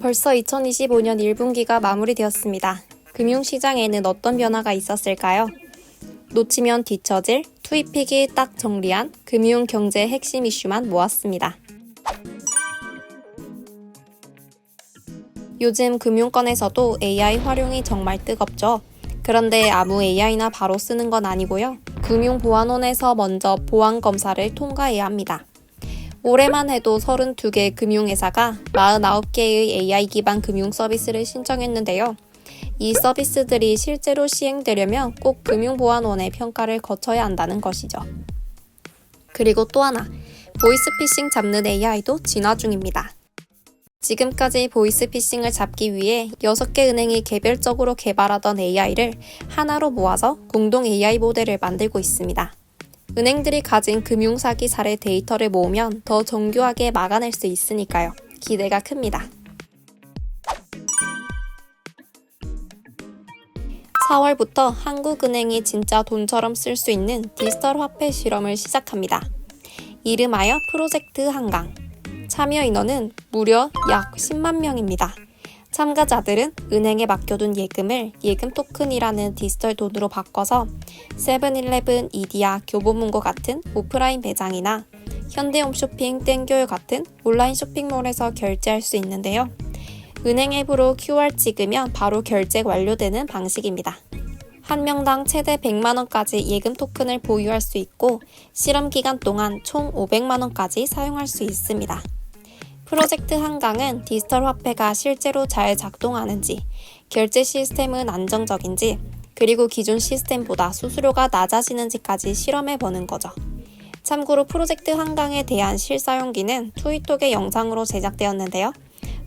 벌써 2025년 1분기가 마무리되었습니다. 금융시장에는 어떤 변화가 있었을까요? 놓치면 뒤처질 투입픽이 딱 정리한 금융 경제 핵심 이슈만 모았습니다. 요즘 금융권에서도 AI 활용이 정말 뜨겁죠. 그런데 아무 AI나 바로 쓰는 건 아니고요. 금융보안원에서 먼저 보안 검사를 통과해야 합니다. 올해만 해도 32개 금융회사가 49개의 AI 기반 금융 서비스를 신청했는데요. 이 서비스들이 실제로 시행되려면 꼭 금융보안원의 평가를 거쳐야 한다는 것이죠. 그리고 또 하나, 보이스피싱 잡는 AI도 진화 중입니다. 지금까지 보이스피싱을 잡기 위해 6개 은행이 개별적으로 개발하던 AI를 하나로 모아서 공동 AI 모델을 만들고 있습니다. 은행들이 가진 금융사기 사례 데이터를 모으면 더 정교하게 막아낼 수 있으니까요. 기대가 큽니다. 4월부터 한국은행이 진짜 돈처럼 쓸 수 있는 디지털 화폐 실험을 시작합니다. 이름하여 프로젝트 한강. 참여 인원은 무려 약 10만 명입니다. 참가자들은 은행에 맡겨둔 예금을 예금 토큰이라는 디지털 돈으로 바꿔서 세븐일레븐, 이디야, 교보문고 같은 오프라인 매장이나 현대홈쇼핑, 땡교율 같은 온라인 쇼핑몰에서 결제할 수 있는데요. 은행 앱으로 QR 찍으면 바로 결제 완료되는 방식입니다. 한 명당 최대 100만원까지 예금 토큰을 보유할 수 있고 실험 기간 동안 총 500만원까지 사용할 수 있습니다. 프로젝트 한강은 디지털 화폐가 실제로 잘 작동하는지, 결제 시스템은 안정적인지, 그리고 기존 시스템보다 수수료가 낮아지는지까지 실험해 보는 거죠. 참고로 프로젝트 한강에 대한 실사용기는 트위톡의 영상으로 제작되었는데요.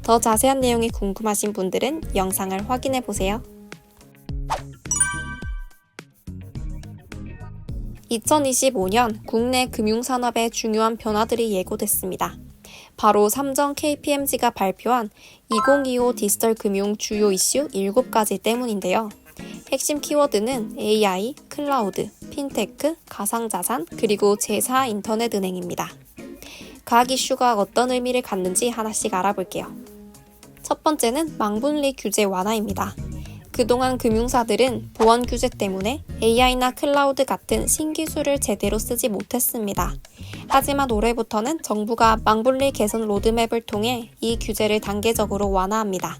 더 자세한 내용이 궁금하신 분들은 영상을 확인해 보세요. 2025년 국내 금융산업의 중요한 변화들이 예고됐습니다. 바로 삼성 KPMG가 발표한 2025 디지털 금융 주요 이슈 7가지 때문인데요. 핵심 키워드는 AI, 클라우드, 핀테크, 가상자산, 그리고 제4 인터넷 은행입니다. 각 이슈가 어떤 의미를 갖는지 하나씩 알아볼게요. 첫 번째는 망분리 규제 완화입니다. 그동안 금융사들은 보안 규제 때문에 AI나 클라우드 같은 신기술을 제대로 쓰지 못했습니다. 하지만 올해부터는 정부가 망분리 개선 로드맵을 통해 이 규제를 단계적으로 완화합니다.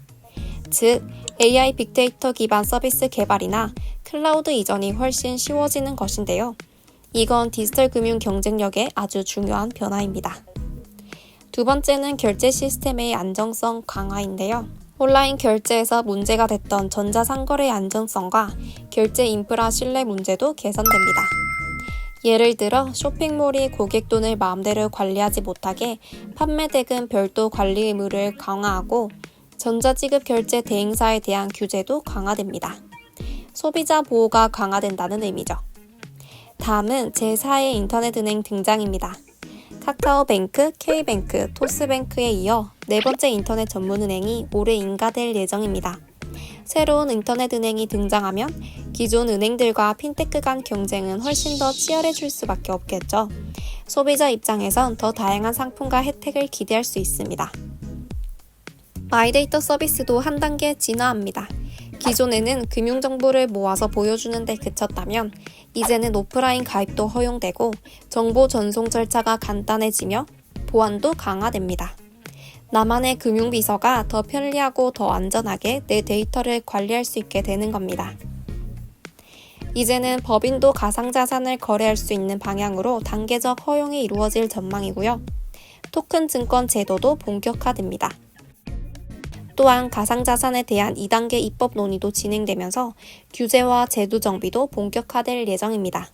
즉, AI 빅데이터 기반 서비스 개발이나 클라우드 이전이 훨씬 쉬워지는 것인데요. 이건 디지털 금융 경쟁력의 아주 중요한 변화입니다. 두 번째는 결제 시스템의 안정성 강화인데요. 온라인 결제에서 문제가 됐던 전자상거래 안정성과 결제 인프라 신뢰 문제도 개선됩니다. 예를 들어 쇼핑몰이 고객 돈을 마음대로 관리하지 못하게 판매 대금 별도 관리 의무를 강화하고 전자지급 결제 대행사에 대한 규제도 강화됩니다. 소비자 보호가 강화된다는 의미죠. 다음은 제4의 인터넷은행 등장입니다. 카카오뱅크, K뱅크, 토스뱅크에 이어 네 번째 인터넷 전문은행이 올해 인가될 예정입니다. 새로운 인터넷 은행이 등장하면 기존 은행들과 핀테크 간 경쟁은 훨씬 더 치열해질 수밖에 없겠죠. 소비자 입장에선 더 다양한 상품과 혜택을 기대할 수 있습니다. 마이데이터 서비스도 한 단계 진화합니다. 기존에는 금융정보를 모아서 보여주는 데 그쳤다면 이제는 오프라인 가입도 허용되고 정보 전송 절차가 간단해지며 보안도 강화됩니다. 나만의 금융비서가 더 편리하고 더 안전하게 내 데이터를 관리할 수 있게 되는 겁니다. 이제는 법인도 가상자산을 거래할 수 있는 방향으로 단계적 허용이 이루어질 전망이고요. 토큰 증권 제도도 본격화됩니다. 또한 가상자산에 대한 2단계 입법 논의도 진행되면서 규제와 제도 정비도 본격화될 예정입니다.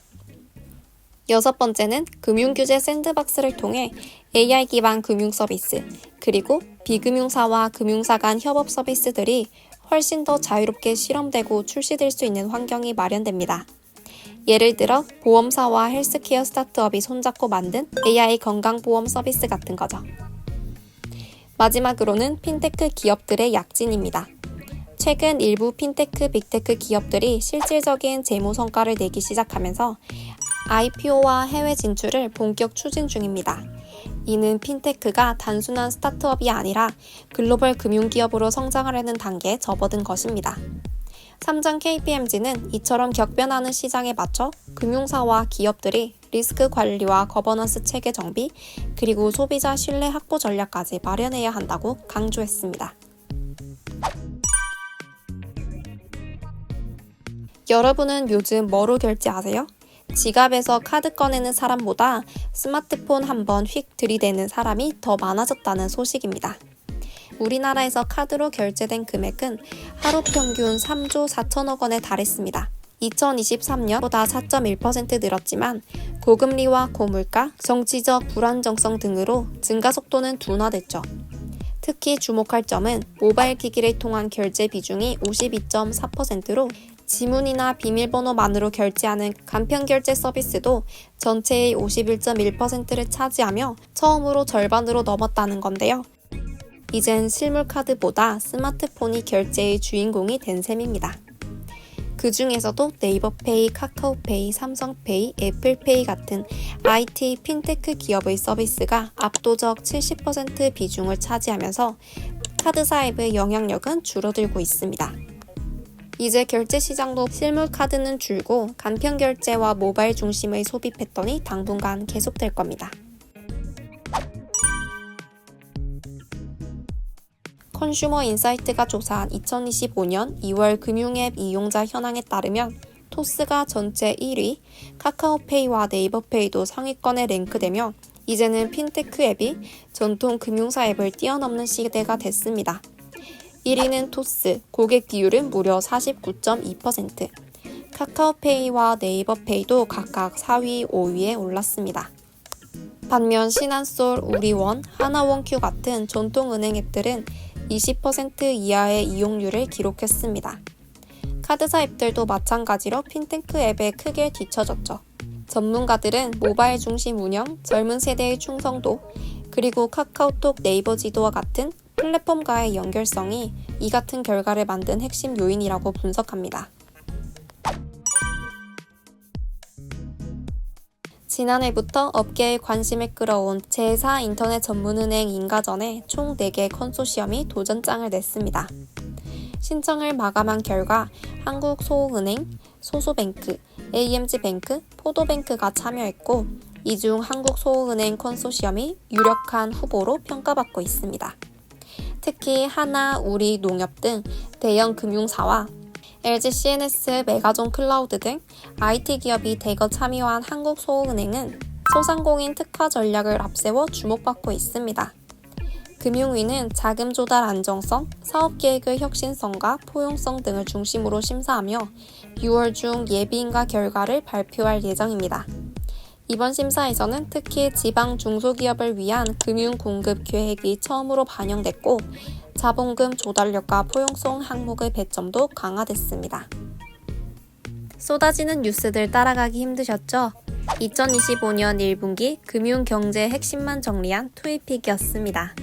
여섯 번째는 금융규제 샌드박스를 통해 AI 기반 금융 서비스, 그리고 비금융사와 금융사 간 협업 서비스들이 훨씬 더 자유롭게 실험되고 출시될 수 있는 환경이 마련됩니다. 예를 들어 보험사와 헬스케어 스타트업이 손잡고 만든 AI 건강보험 서비스 같은 거죠. 마지막으로는 핀테크 기업들의 약진입니다. 최근 일부 핀테크, 빅테크 기업들이 실질적인 재무 성과를 내기 시작하면서 IPO와 해외 진출을 본격 추진 중입니다. 이는 핀테크가 단순한 스타트업이 아니라 글로벌 금융기업으로 성장하려는 단계에 접어든 것입니다. 삼장 KPMG는 이처럼 격변하는 시장에 맞춰 금융사와 기업들이 리스크 관리와 거버넌스 체계 정비, 그리고 소비자 신뢰 확보 전략까지 마련해야 한다고 강조했습니다. 여러분은 요즘 뭐로 결제하세요? 지갑에서 카드 꺼내는 사람보다 스마트폰 한번 휙 들이대는 사람이 더 많아졌다는 소식입니다. 우리나라에서 카드로 결제된 금액은 하루 평균 3조 4천억 원에 달했습니다. 2023년보다 4.1% 늘었지만 고금리와 고물가, 정치적 불안정성 등으로 증가 속도는 둔화됐죠. 특히 주목할 점은 모바일 기기를 통한 결제 비중이 52.4%로 지문이나 비밀번호만으로 결제하는 간편 결제 서비스도 전체의 51.1%를 차지하며 처음으로 절반으로 넘었다는 건데요. 이젠 실물 카드보다 스마트폰이 결제의 주인공이 된 셈입니다. 그 중에서도 네이버페이, 카카오페이, 삼성페이, 애플페이 같은 IT, 핀테크 기업의 서비스가 압도적 70% 비중을 차지하면서 카드 사입의 영향력은 줄어들고 있습니다. 이제 결제 시장도 실물 카드는 줄고 간편 결제와 모바일 중심의 소비 패턴이 당분간 계속될 겁니다. 컨슈머 인사이트가 조사한 2025년 2월 금융앱 이용자 현황에 따르면 토스가 전체 1위, 카카오페이와 네이버페이도 상위권에 랭크되며 이제는 핀테크 앱이 전통 금융사 앱을 뛰어넘는 시대가 됐습니다. 1위는 토스, 고객 비율은 무려 49.2%. 카카오페이와 네이버페이도 각각 4위, 5위에 올랐습니다. 반면 신한솔, 우리원, 하나원큐 같은 전통 은행 앱들은 20% 이하의 이용률을 기록했습니다. 카드사 앱들도 마찬가지로 핀테크 앱에 크게 뒤처졌죠. 전문가들은 모바일 중심 운영, 젊은 세대의 충성도, 그리고 카카오톡 네이버 지도와 같은 플랫폼과의 연결성이 이 같은 결과를 만든 핵심 요인이라고 분석합니다. 지난해부터 업계의 관심을 끌어온 제4 인터넷 전문은행 인가전에 총 4개 컨소시엄이 도전장을 냈습니다. 신청을 마감한 결과 한국소은행, 소소뱅크, AMG뱅크, 포도뱅크가 참여했고 이 중 한국소은행 컨소시엄이 유력한 후보로 평가받고 있습니다. 특히 하나, 우리, 농협 등 대형 금융사와 LG CNS, 메가존 클라우드 등 IT 기업이 대거 참여한 한국소은행은 소상공인 특화 전략을 앞세워 주목받고 있습니다. 금융위는 자금 조달 안정성, 사업 계획의 혁신성과 포용성 등을 중심으로 심사하며 6월 중 예비인가 결과를 발표할 예정입니다. 이번 심사에서는 특히 지방 중소기업을 위한 금융 공급 계획이 처음으로 반영됐고 자본금 조달력과 포용성 항목의 배점도 강화됐습니다. 쏟아지는 뉴스들 따라가기 힘드셨죠? 2025년 1분기 금융 경제 핵심만 정리한 투입픽이었습니다.